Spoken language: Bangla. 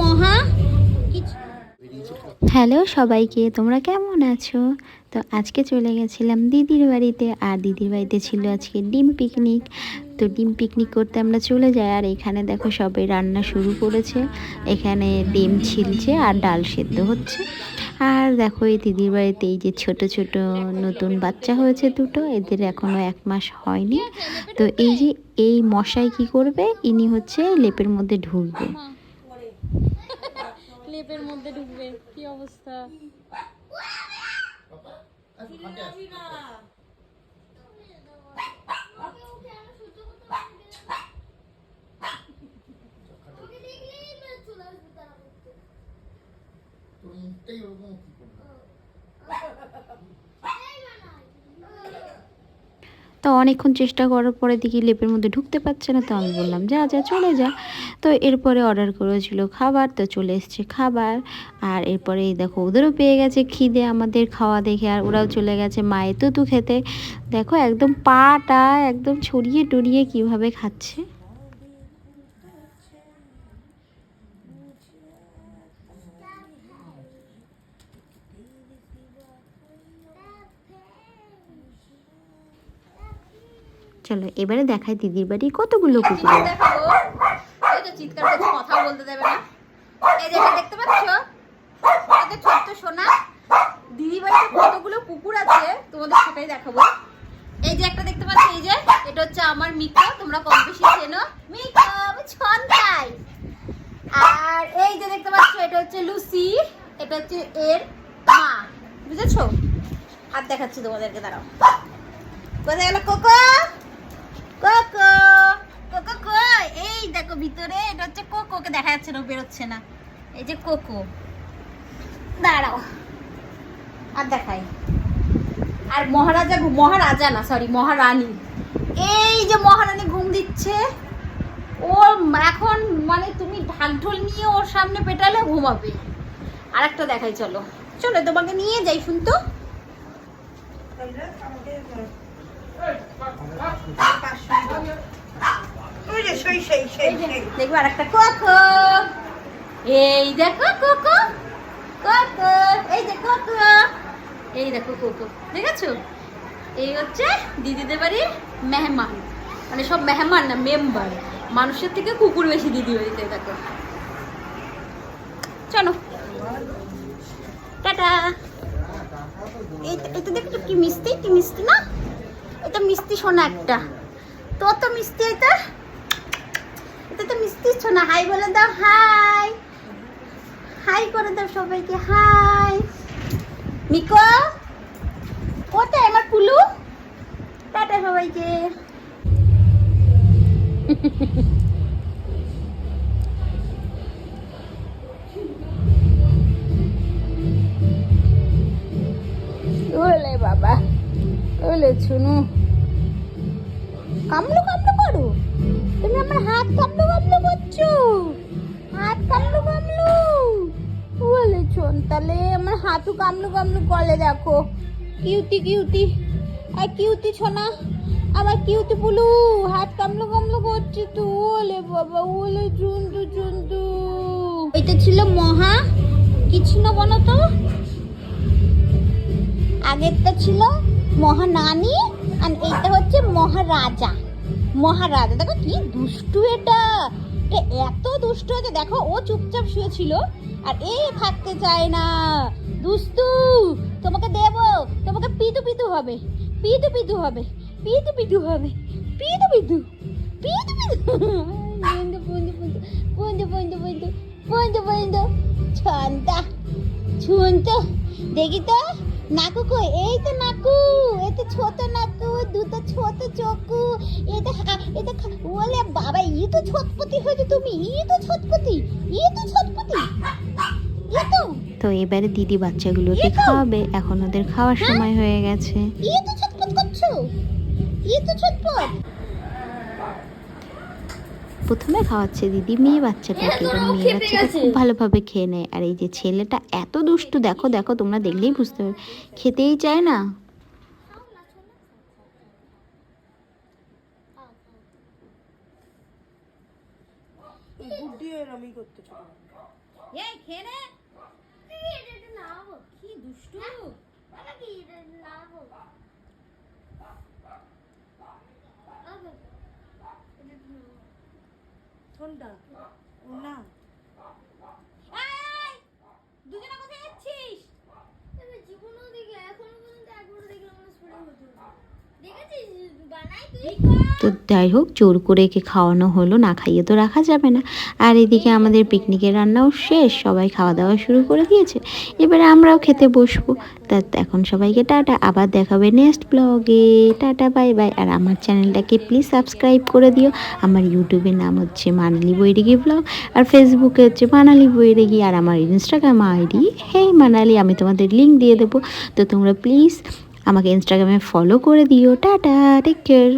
মহা হ্যালো সবাইকে, তোমরা কেমন আছো? তো আজকে চলে গেছিলাম দিদির বাড়িতে, আর দিদির বাড়িতে ছিল আজকে ডিম পিকনিক তো ডিম পিকনিক করতে আমরা চলে যাই, আর এখানে দেখো সবাই রান্না শুরু করেছে। এখানে ডিম ছিলছে আর ডাল সেদ্ধ হচ্ছে। আর দেখো এই দিদির বাড়িতে এই যে ছোট ছোট নতুন বাচ্চা হয়েছে দুটো এদের এখনও এক মাস হয়নি। তো এই যে এই মশাই কি করবে? ইনি হচ্ছে লেপের মধ্যে ঢুকবে। লেপের মধ্যে ঢুকবে কি অবস্থা? তো অনেকক্ষণ চেষ্টা করার পরে দেখি লেপের মধ্যে ঢুকতে পারছে না, তো আমি বললাম, যা যা, চলে যা। তো এরপরে অর্ডার করেছিল খাবার, তো চলে এসছে খাবার। আর এরপরে দেখো, ওদেরও পেয়ে গেছে খিদে, আমাদের খাওয়া দেখে, আর ওরাও চলে গেছে মায়ের তুতু খেতে। দেখো, একদম পাটা একদম ছড়িয়ে টড়িয়ে কীভাবে খাচ্ছে। চলো এবারে দেখাই দিদির বাড়ি কতগুলো কুকুর। চিৎকার করছে কথা বলতে দেবে না। এই এটা দেখতে পাচ্ছ? এটা ছোট্ট সোনা দিদি বাড়িতে কতগুলো কুকুর আছে তোমাদের সেটাই দেখাবো। এই যে একটা দেখতে পাচ্ছ এই যে এটা হচ্ছে আমার মিকো তোমরা কম বেশি চেনো। মিকো আমি ছন্দাই। আর এই যে দেখতে পাচ্ছ এটা হচ্ছে লুসি এটা হচ্ছে এর মা বুঝেছ? হাত দেখাচ্ছি তোমাদেরকে দাঁড়াও। কোথায় গেল কোকো কোকো কই এই দেখো ভিতরে এটা হচ্ছে কোকোকে দেখা যাচ্ছে না ও বেরোচ্ছে না। এই যে কোকো। দাঁড়াও। আর দেখাই। আর মহারাজা মহারাজা না সরি মহারানী। এই যে মহারানী ঘুম দিচ্ছে। ওর এখন মানে তুমি ঢাকঢোল নিয়ে ওর সামনে পেটালে ঘুমাবে। আর একটা দেখাই চলো। চলো তোমাকে নিয়ে যাই শুনতো? দেখব আর একটা কোকো। এই দেখো কোকো। কোকো। এই যে কোকো। এই দেখো কোকো। দেখেছ? এই হচ্ছে দিদিদের বাড়ির মেহমান। মানে সব মেহমান না মেম্বার। মানুষের থেকে কুকুর বেশি দিদি হয়ে বাড়িতে দেখো। চলো। টাটা। এই এটা দেখছ কি মিষ্টি? কি মিষ্টি না? এটা মিষ্টি সোনা একটা। তো তো মিষ্টি এটা? এটা তো মিষ্টি সোনা। হাই বলে দাও হাই হাই করে দাও সবাইকে হাই মিকো, কোথায় আমার পুলু? টাটা সবাইকে। ওলে বাবা, ওলে ছুনু। কামলো কামলো করো। তুমি আমার হাত কামলো কামলো করছ? হাত কামলো কামলো বলে শোন, তাহলে আমার হাতু কামলো কামলো করলে দেখো। Cutie cutie. আর কিউটি ছোনা আমার কিউটি পুলু, হাত কামলো কামলো করছে তো, ওলে বাবা, ওলে চুন্দু চুন্দু এটা ছিল মহা, কি ছিল বলো তো? আগেরটা ছিল মহানানী, আর এইটা হচ্ছে মহারাজা। মহারাজা, দেখো কি দুষ্টু এটা। এত দুষ্ট যে দেখো, ও চুপচাপ শুয়েছিল আর এ থাকতে চায় না। দুস্তু তোমাকে দেব, তোমাকে পিতু পিতু হবে, পিতু পিতু হবে, পিতু পিতু হবে, পিতু পিতু পিতু পিতু। বন্ধু বন্ধু বন্ধু বন্ধু বন্ধু বন্ধু বন্ধু ছন্তা ছুন দেখি তো। নাকু কই? এই তো নাকু এ তো ছোট নাকু দুটো ছোট চকু এ হা- এ খা- ওলে বাবা ই তো ছটপতি হয়েছে তুমি ই তো ছটপতি ই তো ছটপতি ই তো। তো এবারে দিদি বাচ্চাগুলোকে খাওয়াবে এখন ওদের খাওয়ার সময় হয়ে গেছে। ই তো ছটপট করছ। ই তো ছটপট। প্রথমে খাওয়াচ্ছে দিদি মেয়ে বাচ্চাটাকে। এবার মেয়ে বাচ্চাটা খুব ভালোভাবে খেয়ে নেয়। আর এই যে ছেলেটা এত দুষ্টু দেখো দেখো তোমরা দেখলেই বুঝতে পারবে। খেতেই চায় না। বুদ্ধি এরমই করতে ছোট এই খেয়ে নে এটা একটু নামাবো কি দুষ্টু এটা কি এটা একটু নামাবো ওকে এটা একটু নামাবো কোনটা ও না এই, তো যাই হোক, জোর করে একে খাওয়ানো হলো, না খাইয়ে তো রাখা যাবে না। আর এদিকে আমাদের পিকনিকের রান্নাও শেষ, সবাই খাওয়া দাওয়া শুরু করে দিয়েছে। এবারে আমরাও খেতে বসবো। তা এখন সবাইকে টাটা, আবার দেখাবে নেক্সট ব্লগে টাটা বাই বাই আর আমার চ্যানেলটাকে প্লিজ সাবস্ক্রাইব করে দিও। আমার ইউটিউবের নাম হচ্ছে মানালি বৈরিগি ব্লগ আর ফেসবুকে হচ্ছে মানালি বৈরিগি, আর আমার ইনস্টাগ্রাম আইডি হেই মানালি, আমি তোমাদের লিঙ্ক দিয়ে দেবো। তো তোমরা প্লিজ আমাকে ইনস্টাগ্রামে ফলো করে দিও। Tata take care